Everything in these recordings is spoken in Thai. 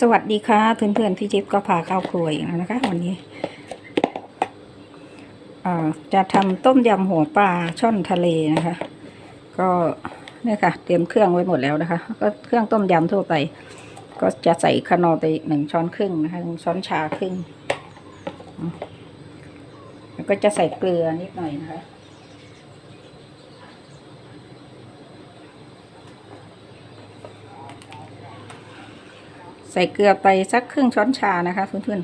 สวัสดีค่ะเพื่อนๆพี่จิ๊บก็พาเข้าครัวอีกแล้วนะคะ วันนี้เอ่อจะทำต้มยำหัวปลาช่อนทะเลนะคะ ก็เนี่ยค่ะ เตรียมเครื่องไว้หมดแล้วนะคะ ก็เครื่องต้มยำทั่วไป ก็จะใส่ขนอไปหนึ่งช้อนครึ่งนะคะหนึ่งช้อนชาครึ่งแล้วก็จะใส่เกลือนิดหน่อยนะคะ ใส่เกลือไปสักครึ่งช้อนชานะคะเพื่อน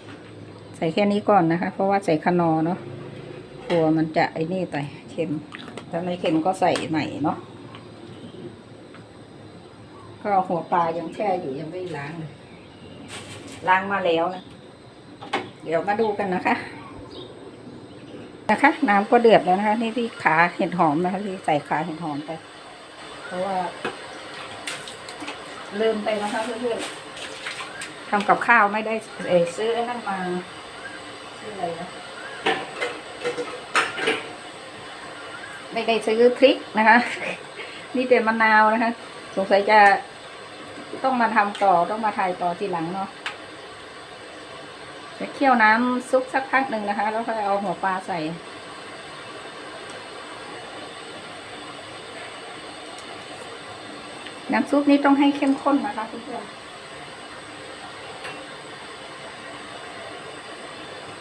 ๆใส่แค่นี้ก่อนนะคะ เพราะว่าใส่ขนอเนาะกลัวมันจะไอ้นี่ไปเค็มถ้าไม่เค็มก็ใส่ใหม่เนาะก็หัวปลายังแช่อยู่ยังไม่ล้างเลยล้างมาแล้วนะเดี๋ยวมาดูกันนะคะ นะคะ น้ำก็เดือดแล้วนะคะ นี่ที่ขาเห็ดหอมนะคะที่ใส่ขาเห็ดหอมไป เพราะว่า ลืมไปนะคะเพื่อนๆทำกับข้าวไม่ได้เอ่อซื้อไอ้นั่นมาซื้ออะไรนะไม่ได้ซื้อพริกนะคะ นี่เป็นมะนาวนะคะ สงสัยจะต้องมาทำต่อต้องมาถ่ายต่อทีหลังเนาะจะเคี่ยวน้ำซุปสักพักหนึ่งนะคะ แล้วค่อยเอาหัวปลาใส่ น้ำซุปนี้ต้องให้เข้มข้นนะคะเพื่อนๆ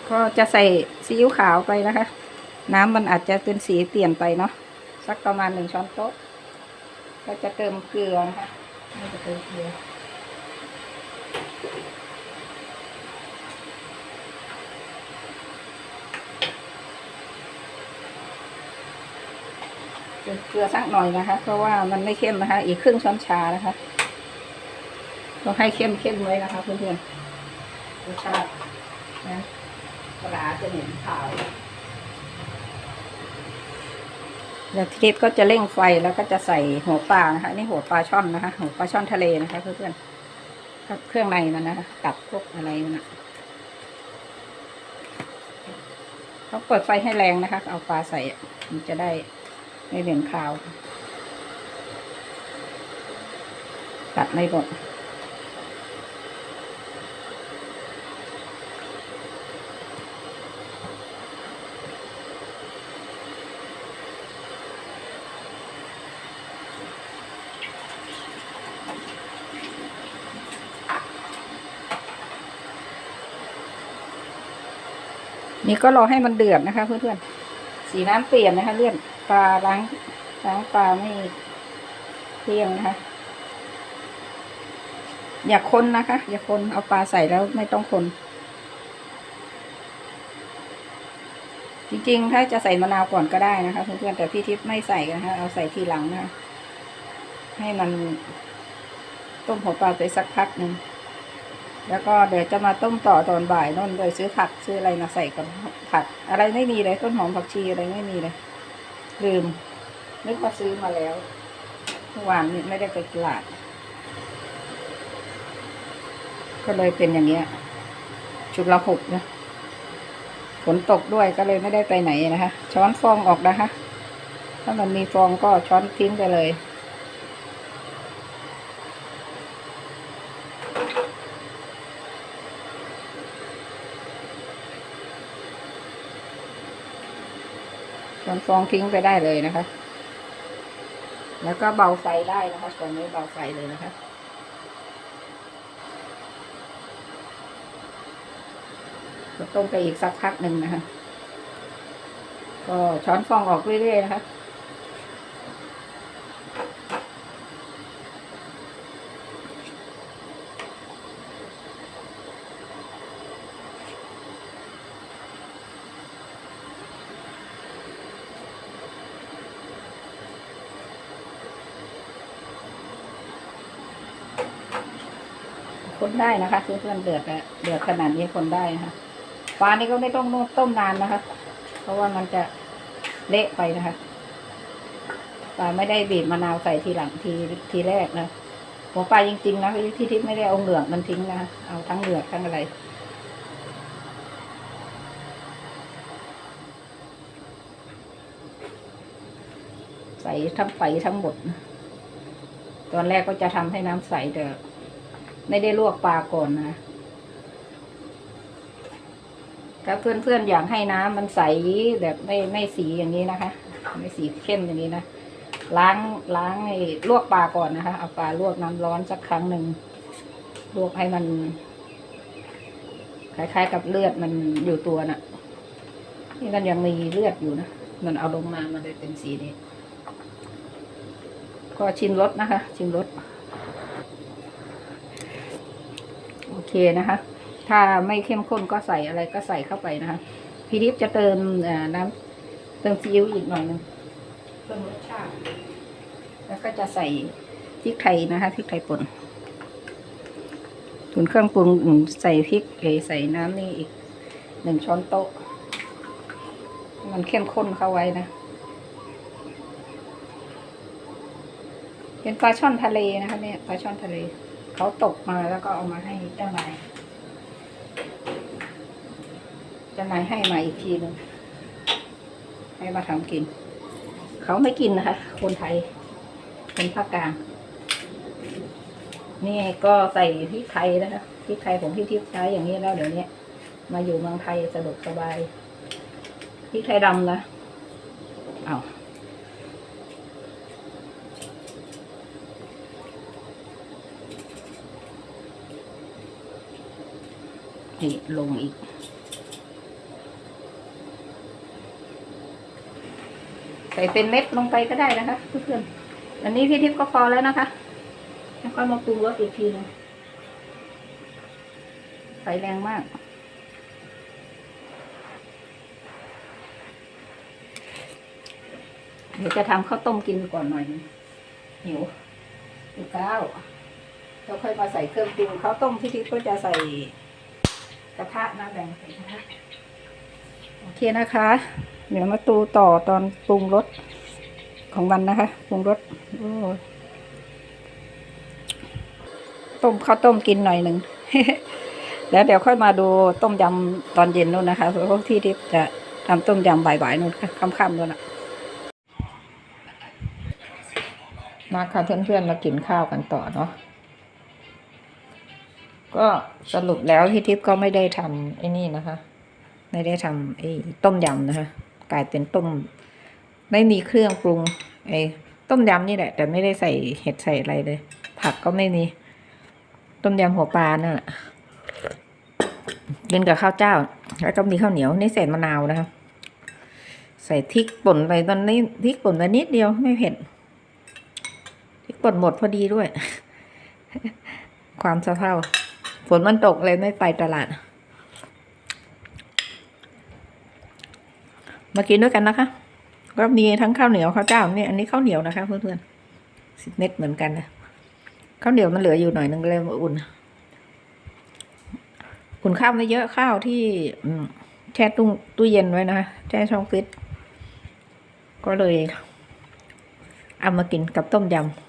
ก็จะใส่ซีอิ๊วขาวไปนะคะ น้ำมันอาจจะเป็นสีเปลี่ยนไปเนาะสักประมาณหนึ่งช้อนโต๊ะ ก็จะเติมเกลือนะคะไม่จะเติมเกลือ เกลือสักหน่อยนะคะ เพราะว่ามันไม่เข้มนะคะ อีกครึ่งช้อนชานะคะต้องให้เข้มเข้มไว้นะคะเพื่อนๆรสชาตินะปลาจะเหม็นขาวเดี๋ยวทีนี้ก็จะเร่งไฟแล้วก็จะใส่หัวปลานะคะนี่หัวปลาช่อนนะคะหัวปลาช่อนทะเลนะคะเพื่อนๆกับเครื่องในมันนะคะตับพวกอะไรมันนะเขาเปิดไฟให้แรงนะคะ เอาปลาใส่มันจะได้ ไม่เหม็นคาว ตัดไม่หมดนี่ก็รอให้มันเดือดนะคะเพื่อนๆ สีน้ำเปลี่ยนนะคะเลื่อน ปลาล้างล้างปลาไม่เที่ยงนะคะ อย่าคนนะคะ อย่าคนเอาปลาใส่แล้วไม่ต้องคนจริงๆ ถ้าจะใส่มะนาวก่อนก็ได้นะคะเพื่อนๆแต่พี่ทิพย์ไม่ใส่กันนะคะเอาใส่ทีหลังนะคะให้มันต้มหัวปลาไปสักพักหนึ่งแล้วก็เดี๋ยวจะมาต้มต่อตอนบ่ายนู่นเลยซื้อผักซื้ออะไรมาใส่ก่อนผักอะไรไม่มีเลยต้นหอมผักชีอะไรไม่มีเลย ลืมนึกว่าซื้อมาแล้วเมื่อวานนี้ไม่ได้ไปตลาด ก็เลยเป็นอย่างเงี้ย ชุดละหกนะฝนตกด้วยก็เลยไม่ได้ไปไหนนะคะ ช้อนฟองออกนะคะ ถ้ามันมีฟองก็ช้อนทิ้งไปเลย ช้อนฟองทิ้งไปได้เลยนะคะ แล้วก็เบาไฟได้นะคะตอนนี้เบาไฟเลยนะคะต้มไปอีกสักพักหนึ่งนะคะ ก็ช้อนฟองออกเรื่อยๆนะคะ คนได้นะคะเพื่อนๆเดือดแล้วเดือดขนาดนี้คนได้นะคะปลานี่ก็ไม่ต้องต้มนานนะคะ เพราะว่ามันจะเละไปนะคะปลาไม่ได้บีบมะนาวใส่ทีหลังทีทีแรกนะหัวปลาจริงๆนะที่ทิพย์ไม่ได้เอาเหลือกมันทิ้งนะเอาทั้งเหลือกทั้งอะไรใส่ทั้งไฟทั้งหมด ตอนแรกก็จะทำให้น้ำใสแต่ ไม่ได้ลวกปลาก่อนนะถ้าเพื่อนๆอยากให้น้ำมันใสแบบไม่ไม่สีอย่างนี้นะคะ ไม่สีเข้มอย่างนี้นะล้างล้างไอ้ลวกปลาก่อนนะคะเอาปลาลวกน้ำร้อนสักครั้งหนึ่งลวกให้มัน คล้ายๆ กับเลือดมันอยู่ตัวน่ะ นี่มันยังมีเลือดอยู่นะมันเอาลงมามันเลยเป็นสีนี้ก็ชิมรสนะคะ ชิมรส โอ เคนะคะ ถ้าไม่เข้มข้นก็ใส่อะไรก็ใส่เข้าไปนะคะ พี่ดิฟจะเติมน้ำเติมซีอิ๊วอีกหน่อยหนึงเพิ่มรสชาติ แล้วก็จะใส่พริกไทยนะคะพริกไทยป่นส่วนเครื่องปรุงใส่พริกเอใส่น้ำนี่อีกหนึ่งช้อนโต๊ะ มันเข้มข้นเข้าไว้นะเป็นปลาช่อนทะเลนะคะเนี่ยปลาช่อนทะเล เขาตกมาแล้วก็เอามาให้เจ้านายเจ้านายให้มาอีกทีหนึงให้มาทำกิน เขาไม่กินนะคะ คนไทยเป็นภาคกลาง นี่ก็ใส่พริกไทยนะคะพริกไทยผมที่ทิพย์ใช้อย่างนี้แล้วเดี๋ยวนี้มาอยู่เมืองไทยสะดวกสบายพริกไทยดำนะเอา นี่ลงอีก ใส่เป็นเม็ดลงไปก็ได้นะคะเพื่อนๆอันนี้พี่ทิพย์ก็พอแล้วนะคะแล้วก็มาปรุงรสอีกทีหนึงไฟแรงมากเดี๋ยวจะทำข้าวต้มกินก่อนหน่อยนึงหิวหิวข้าวแล้วค่อยมาใส่เครื่องปรุงข้าวต้มพี่ทิพย์ก็จะใส่ กระทะนะแบ่งใส่กระทะโอเคนะคะ เดี๋ยวมาตูต่อตอนปรุงรสของมันนะคะปรุงรสต้มข้าวต้มกินหน่อยหนึ่งแล้วเดี๋ยวค่อยมาดูต้มยำตอนเย็นนู่นนะคะเพราะว่าที่ทิพจะทำต้มยำบ่ายๆนู่นค่ะค่ำๆนู่นนะมาค่ะเพื่อนๆมากินข้าวกันต่อเนาะ ก็สรุปแล้วพี่ทิพย์ก็ไม่ได้ทำไอ้นี่นะคะ ไม่ได้ทำไอ้ต้มยำนะคะ กลายเป็นต้ม ไม่มีเครื่องปรุง ไอ้ต้มยำนี่แหละ แต่ไม่ได้ใส่เห็ดใส่อะไรเลย ผักก็ไม่มี ต้มยำหัวปลานั่ะกินกับข้าวเจ้า แล้วก็มีข้าวเหนียวนี่ใส่มะนาวนะคะ ใส่พริกป่นไปตอนนี้พริกป่นไปนิดเดียวไม่เผ็ดพริกป่นหมดพอดีด้วย ความสะเพร่า ฝนมันตกเลยไม่ไปตลาด มากินด้วยกันนะคะก็มีทั้งข้าวเหนียวข้าวเจ้าเนี่ยอันนี้ข้าวเหนียวนะคะเพื่อนๆสิบเม็ดเหมือนกันนะข้าวเหนียวมันเหลืออยู่หน่อยนึงเลยอุ่น อุ่นข้าวไม่เยอะข้าวที่อแช่ตู้ตู้เย็นไว้นะคะแช่ช่องฟิตก็เลยเอามากินกับต้มยำ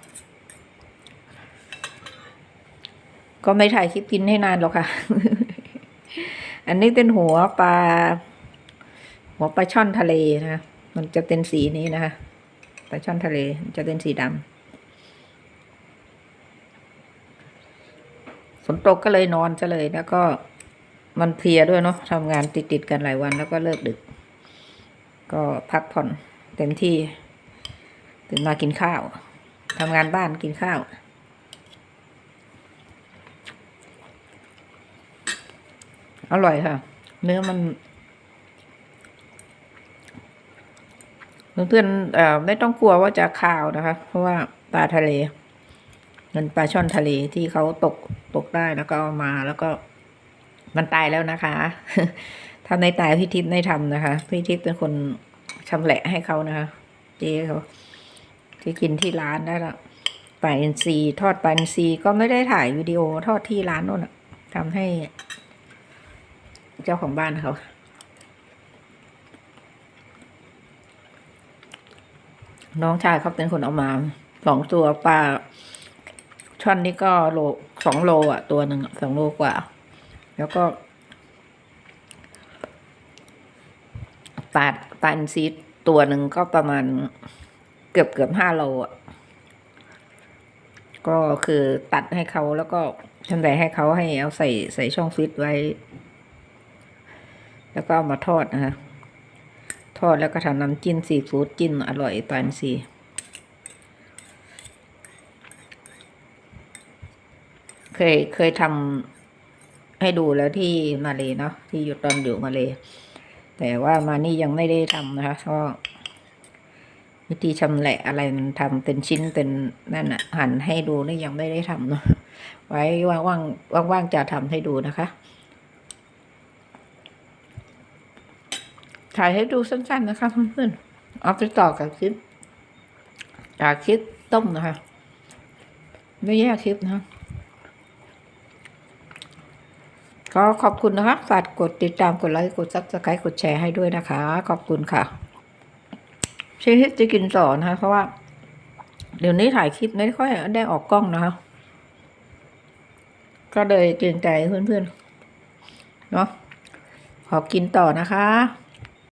ก็ไม่ถ่ายคลิปกินให้นานหรอกค่ะ อันนี้เป็นหัวปลา หัวปลาช่อนทะเลนะคะมันจะเป็นสีนี้นะคะ ปลาช่อนทะเลจะเป็นสีดำฝนตกก็เลยนอนซะเลยแล้วก็มันเพลียด้วยเนาะทำงานติดๆกันหลายวันแล้วก็เลิกดึก ก็พักผ่อนเต็มที่ตื่นมากินข้าวทำงานบ้านกินข้าว อร่อยค่ะ เนื้อมันเพื่อนๆไม่ต้องกลัวว่าจะคาวนะคะ เพราะว่าปลาทะเลมันปลาช่อนทะเลที่เขาตกตกได้แล้วก็เอามาแล้วก็มันตายแล้วนะคะ ถ้าในตายพี่ทิพย์ไม่ทำนะคะ พี่ทิพย์เป็นคนชำแหละให้เขานะคะ เจ๊เขาที่กินที่ร้านได้ละปลาอินทรีทอดปลาอินทรีก็ไม่ได้ถ่ายวิดีโอทอดที่ร้านโน่นอะทำให้ เจ้าของบ้านเขาน้องชายเขาเป็นคนเอามาสองตัวปลาช่อนนี่ก็โลสองโลอะ ตัวหนึ่งสองโลกว่า แล้วก็ปลาปลาอินซีตัวหนึ่งก็ประมาณเกือบเกือบห้าโลอะ ก็คือตัดให้เขาแล้วก็ชำแหละให้เขาให้เอาใส่ใส่ช่องฟิตไว้ แล้วก็เอามาทอดนะคะทอดแล้วก็ทำน้ำจิ้มซีฟู้ดจิ้มอร่อยปานซีเคยเคยทำให้ดูแล้วที่มาเลยเนาะที่อยู่ตอนอยู่มาเลยแต่ว่ามานี่ยังไม่ได้ทำนะคะก็วิธีชำแหละอะไรมันทำเป็นชิ้นเป็นนั่นอะหั่นให้ดูนี่ยังไม่ได้ทำเนาะไว้ว่างว่างว่างว่างๆจะทำให้ดูนะคะ ถ่ายให้ดูสั้นๆนะคะเพื่อนๆเอาไปต่อกับคลิปจากคลิปต้มนะคะไม่แยกคลิปนะก็ขอบคุณนะคะฝากกดติดตามกดไลค์กดซับสไครต์กดแชร์ให้ด้วยนะคะ ขอบคุณค่ะเชฟจะกินต่อนะคะเพราะว่า เดี๋ยวนี้ถ่ายคลิปไม่ค่อยได้ออกกล้องนะคะ ก็เลยเกรงใจเพื่อนๆเนาะขอกินต่อนะคะ